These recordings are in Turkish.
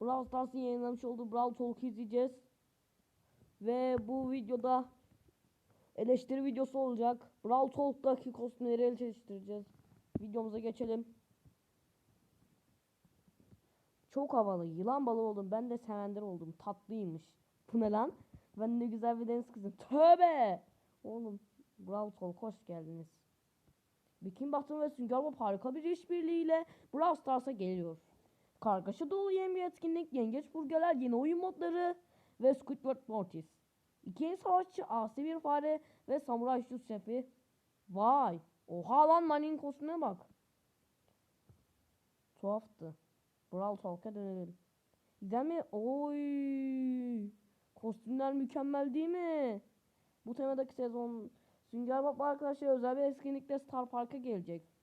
Brawl Stars'ın yayınlamış olduğu Brawl Talk izleyeceğiz. Ve bu videoda eleştiri videosu olacak. Brawl Talk'taki kostümleri eleştireceğiz. Videomuza geçelim. Çok havalı. Yılan balığı oldum. Ben de sevender oldum. Tatlıymış. Bu ne lan? Ben ne güzel bir deniz kızım. Tövbe! Oğlum Brawl Talk hoş geldiniz. Bikin Bahtım ve Sünger Bob harika bir işbirliğiyle Brawl Stars'a geliyor. Kargaşa dolu yeni bir etkinlik, yengeç burgerler, yeni oyun modları ve Squidward Mortis. İki savaşçı, asi bir fare ve samuray şut şefi. Vay! Oha lan Nani'nin kostümüne bak. Tuhaftı. Brawl Talk'a dönelim. Güzel mi? Oy! Kostümler mükemmel değil mi? Bu temadaki sezon Sünger Bob arkadaşlar özel bir etkinlikle Star Park'a gelecek.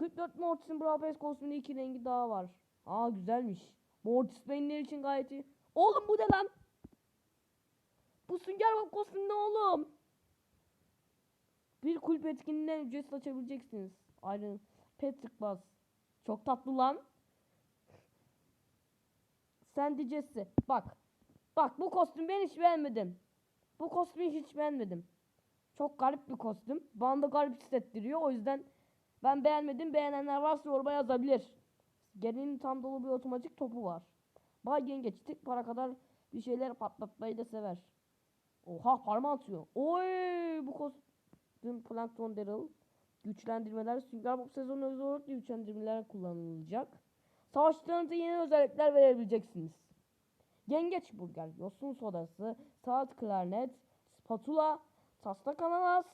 Squidward Mortis'in Brawl Pass kostümünde iki rengi daha var. Aa güzelmiş. Mortis benler için gayet iyi. Oğlum bu ne lan? Bu Sünger Bob kostümü ne oğlum? Bir kulüp etkinliğinden ücretsiz açabileceksiniz. Ayrı Patrick Buzz. Çok tatlı lan. Sen diyeceksin. Bak. Bak bu kostüm ben hiç beğenmedim. Bu kostümü hiç beğenmedim. Çok garip bir kostüm. Bana da garip hissettiriyor. O yüzden ben beğenmedim. Beğenenler varsa yoruma yazabilir. Gelinin tam dolu bir otomatik topu var. Bay Yengeç tık para kadar bir şeyler patlatmayı da sever. Oha parmağı atıyor. Oy bu kostüm Plankton Daryl. Güçlendirmeler Sünger Bob sezonu özel güçlendirmeler kullanılacak. Savaşçılarınıza yeni özellikler verebileceksiniz. Yengeç burger, yosun sodası, saat klarnet, spatula, taslak ananas,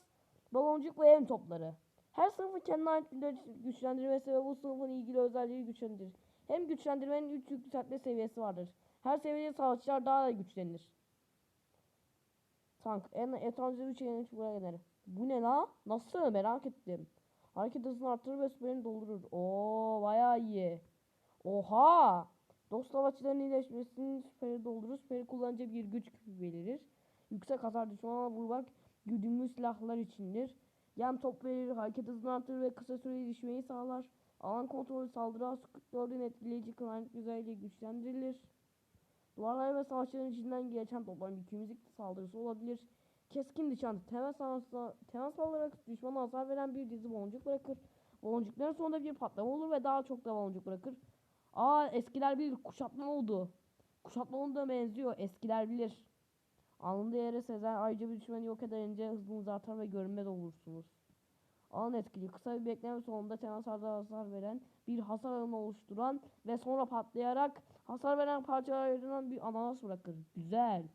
baloncuk ve em topları. Her sınıfın kendine ait bir güçlendirmesi ve bu sınıfın ilgili özelliği güçlendirir. Hem güçlendirmenin 3 yükseltme seviyesi vardır. Her seviyede savaşçılar daha da güçlenir. Tank. En etancı 3 yengeç buraya gelir. Bu ne la? Nasıl? Merak ettim. Hareket hızını artırır ve süperini doldurur. Oo bayağı iyi. Oha! Dost savaşçıların iyileşmesinin süperi doldurur. Süperi kullanınca bir güç verir. Yüksek hasar düşmana vurmak güdümlü silahlar içindir. Yan top verir, hareket hızını artırır ve kısa süreli düşmeyi sağlar. Alan kontrolü saldırı sıklıkların etkileyici kıvamlık güzelliğiyle güçlendirilir. Duvarlar ve savaşçıların içinden geçen topların bir müzik saldırısı olabilir. Keskin nişan temas, temas alarak düşmana hasar veren bir dizi boncuk bırakır. Boncukların sonunda bir patlama olur ve daha çok da boncuk bırakır. Aa eskiler bilir kuşatma oldu. Kuşatma oldu da benziyor eskiler bilir. Anında yere sezen ayrıca bir düşmanı yok edince hızınız artar ve görünmez olursunuz. Alan etkili kısa bir bekleme sonunda temaslarda hasar veren bir hasar alanı oluşturan ve sonra patlayarak hasar veren parçalara ayrılan bir ananas bırakır. Güzel.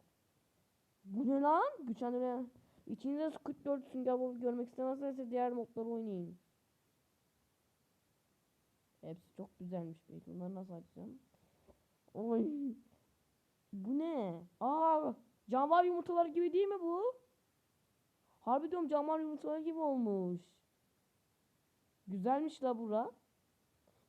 Bu ne lan? Güçlendirme. İçinizde Squid 4 Sünger Bob'u görmek istemezseniz diğer modları oynayın. Hepsi çok güzelmiş belki. Onları nasıl açacağım? Oy. Bu ne? Aa, canavar yumurtaları gibi değil mi bu? Harbi diyorum canavar yumurtaları gibi olmuş. Güzelmiş la bura.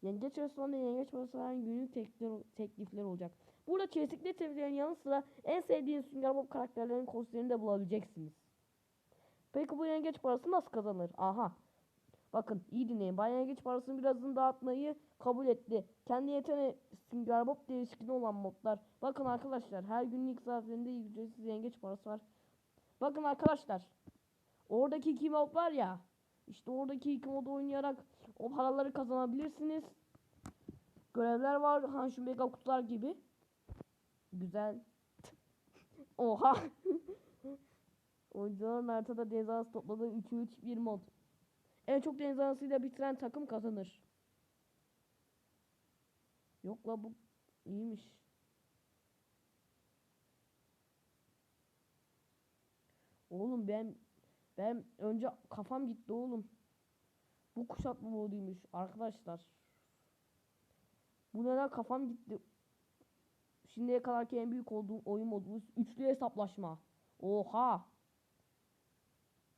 Yengeç restoranında yengeç veren günlük teklifler, teklifler olacak. Burada çeşitli tekliflerin yanı sıra en sevdiğiniz Sünger Bob karakterlerinin kostümlerini de bulabileceksiniz. Peki bu yengeç parası nasıl kazanır? Aha. Bakın iyi dinleyin. Bay Yengeç parasını birazını dağıtmayı kabul etti. Kendi yeteneği Sünger Bob değişikliği olan modlar. Bakın arkadaşlar her günlük saatlerinde ücretsiz yengeç parası var. Bakın arkadaşlar. Oradaki iki mod var ya. İşte oradaki iki modu oynayarak o paraları kazanabilirsiniz. Görevler var. Ha şu mega kutular gibi. Güzel. Oha. Oyuncuların haritada deniz arası topladığı 3'ü 3 bir mod. En çok deniz arasıyla bitiren takım kazanır. Yok la bu iyiymiş. Oğlum ben ben önce kafam gitti oğlum. Bu kuşatma moduymuş arkadaşlar. Bu neden kafam gitti. Şimdiye kadarki en büyük olduğum oyun modumuz üçlü hesaplaşma. Oha.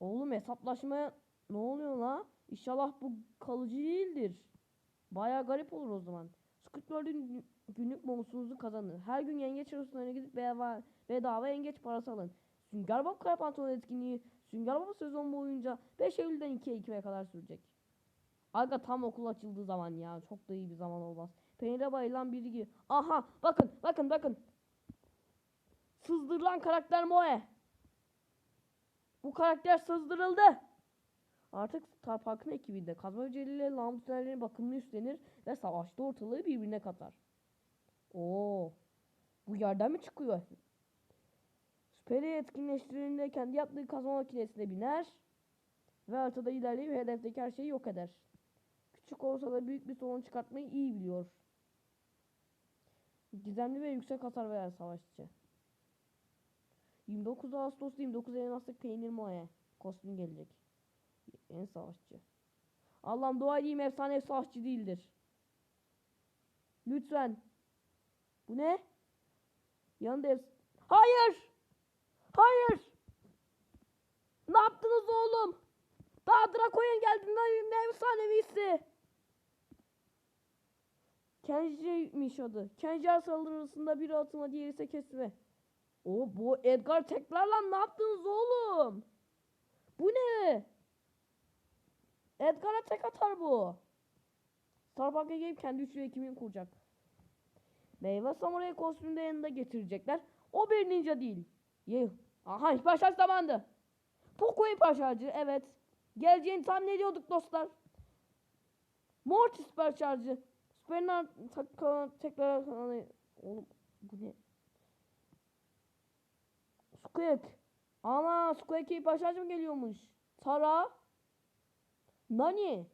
Oğlum hesaplaşmaya ne oluyor la? İnşallah bu kalıcı değildir. Baya garip olur o zaman. Squidward'ın günlük bonusunuzu kazanın. Her gün yengeç arasına gidip bedava, bedava yengeç parası alın. Sünger Bob Kara etkinliği Sünger Bob sezon boyunca 5 Eylül'den 2 Ekim'e kadar sürecek. Aga tam okul açıldığı zaman ya. Çok da iyi bir zaman olmaz. Peynire bayılan biri gibi. Aha bakın bakın bakın. Sızdırılan karakter Moe. Bu karakter sızdırıldı. Artık Star Park'ın ekibinde kazma beceriyle lambutenlerin bakımını üstlenir ve savaşta ortalığı birbirine katar. Oo. Bu yerden mi çıkıyor? Süperi etkinleştirildiğinde kendi yaptığı kazma makinesine biner ve haritada ilerleyip hedefteki her şeyi yok eder. Küçük olsa da büyük bir sorun çıkartmayı iyi biliyor. Gizemli ve yüksek hasar veren savaşçı. 29 Ağustos'ta 29 elmaslık peynir moe kostüm gelecek. En savaşçı. Allah'ım dua edeyim efsane savaşçı değildir. Lütfen. Bu ne? Yanında efs- Hayır! Hayır! Ne yaptınız oğlum? Daha Draco'ya geldi. Ne, ne efsanevisi? Kenji'ymiş adı. Kenji saldırısında biri atılma diğeri ise kesme. O bu Edgar tekrar lan ne yaptınız oğlum? Bu ne? Edgar'a tek atar bu. Starbucks'a gelip kendi üçlü ekibini kuracak. Meyve samuray kostümü de yanında getirecekler. O bir ninja değil. Ye. Aha başlar zamandı. Poco'yu başarcı evet. Geleceğini tahmin ediyorduk dostlar. Morty süper şarjı. Süper'in tekrar oğlum bu ne? Squeak. Ana Squeak'e başarcı mı geliyormuş? Tara. Nani.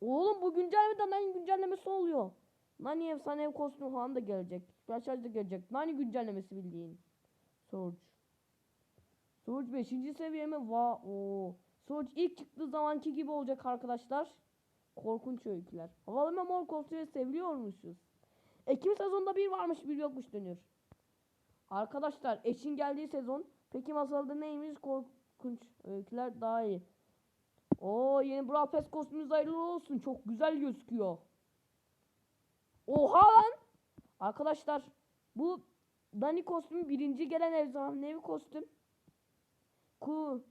Oğlum bu güncellemeden Nani güncellemesi oluyor. Nani efsane ev kostümü falan da gelecek. Başarcı da gelecek. Nani güncellemesi bildiğin. Surge. Surge 5. seviye mi? Va o. Surge ilk çıktığı zamanki gibi olacak arkadaşlar. Korkunç öyküler. Havalı ve mor kostümü seviliyormuşuz. Ekim sezonda bir varmış bir yokmuş dönüyor. Arkadaşlar eşin geldiği sezon. Peki masalda neymiş? Korkunç öyküler daha iyi. Oo yeni Brawl Pass kostümümüz hayırlı olsun. Çok güzel gözüküyor. Oha lan. Arkadaşlar bu Dani kostümü birinci gelen efsanevi kostüm. Ku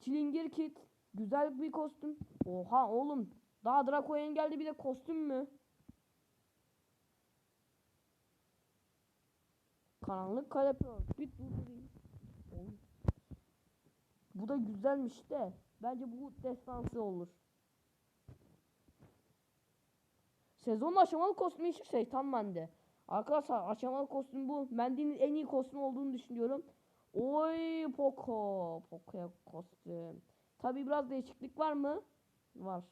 Çilingir Kit güzel bir kostüm. Oha oğlum daha Draco'ya geldi bir de kostüm mü? Karanlık kalepör. Bir durdurayım. Bu da güzelmiş de. Bence bu destansı olur. Sezon aşamalı kostümü işi şeytan bende. Arkadaşlar aşamalı kostüm bu. Mendy'nin en iyi kostüm olduğunu düşünüyorum. Oy Poco. Poco kostüm. Tabi biraz değişiklik var mı? Var.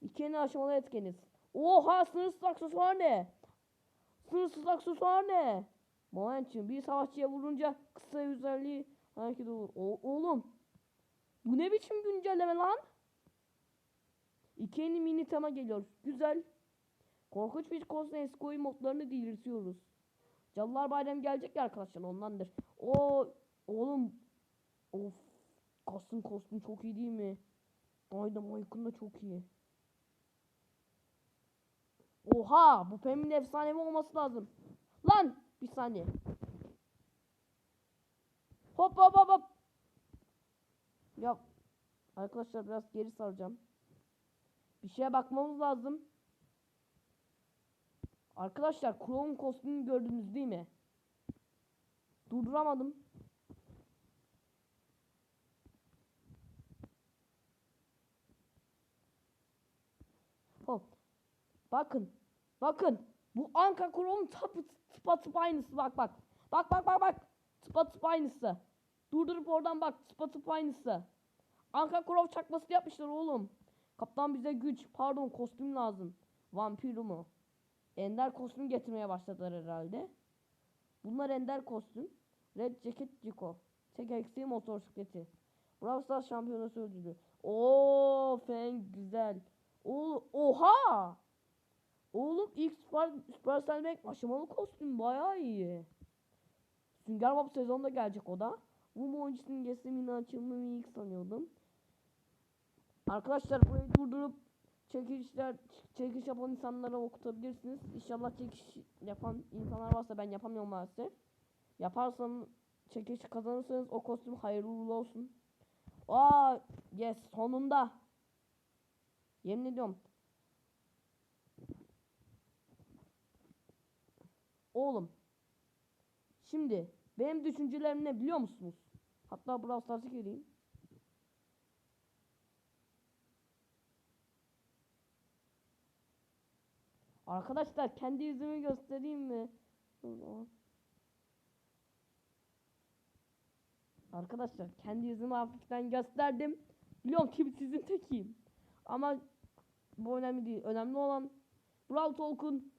İki yeni aşamalı etkeniz. Oha sınırsız aksesuar ne? Sınırsız aksesuar ne? Momentum bir savaşçıya vurunca kısa özelliği hareket olur. O, oğlum. Bu ne biçim güncelleme lan? İki yeni mini tema geliyor. Güzel. Korkunç bir kostüm eski oyun modlarını delirtiyoruz. Cadılar Bayramı gelecek ya arkadaşlar ondandır. O oğlum of kostüm kostüm çok iyi değil mi? Dynamite'ın da çok iyi. Oha bu Pem'in efsanevi olması lazım. Lan bir saniye. Hop hop hop hop. Ya arkadaşlar biraz geri saracağım. Bir şeye bakmamız lazım. Arkadaşlar Chrome kostümünü gördünüz değil mi? Durduramadım. Hop. Bakın. Bakın. Bu Anka Chrome tıpa tıpa tıpa aynısı bak bak. Bak bak bak bak. Tıpa tıpa aynısı. Durdurup oradan bak tıpa tıpa aynısı. Anka Chrome çakması yapmışlar oğlum. Kaptan bize güç pardon kostüm lazım. Vampir mu? Ender kostüm getirmeye başladılar herhalde. Bunlar ender kostüm. Red Jacket Jiko. Tek eksiği motosikleti. Brawl Stars şampiyonası ödülü. Oo, fen güzel. Oo, oha! Oğlum ilk Super, Supercell Mac aşamalı kostüm bayağı iyi. Sünger Bob sezonda gelecek o da. Bu oyuncusunun gesimini açılımını ilk sanıyordum. Arkadaşlar burayı durdurup çekilişler çekiş yapan insanlara okutabilirsiniz. İnşallah çekiş yapan insanlar varsa ben yapamıyorum maalesef. Yaparsam çekiş kazanırsanız o kostüm hayırlı uğurlu olsun. Aa yes sonunda. Yemin ediyorum. Oğlum. Şimdi benim düşüncelerim ne biliyor musunuz? Hatta Brawl Stars'a gireyim. Arkadaşlar kendi yüzümü göstereyim mi? Arkadaşlar kendi yüzümü hafiften gösterdim. Biliyorum ki sizin tekiyim. Ama bu önemli değil. Önemli olan Brawl Talk'un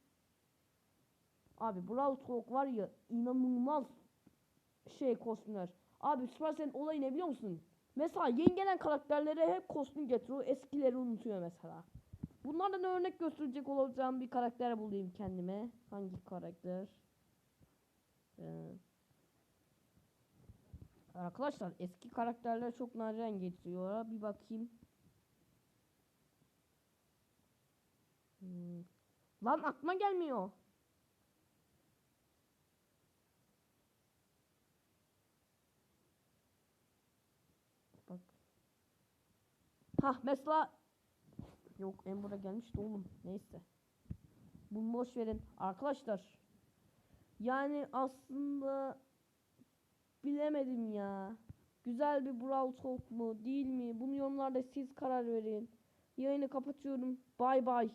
Abi Brawl Talk var ya inanılmaz şey kostümler. Abi Supercell'in olayı ne biliyor musun? Mesela yeni gelen karakterlere hep kostüm getiriyor. Eskileri unutuyor mesela. Bunlardan örnek gösterecek olacağım bir karakter bulayım kendime. Hangi karakter? Ee, arkadaşlar eski karakterler çok nadiren getiriyor. Bir bakayım. Hmm. Lan aklıma gelmiyor. Bak. Ha mesela Yok Ember'a gelmişti oğlum. Neyse. Bunu boş verin. Arkadaşlar. Yani aslında bilemedim ya. Güzel bir Brawl Talk mu değil mi? Bunu yorumlarda siz karar verin. Yayını kapatıyorum. Bay bay.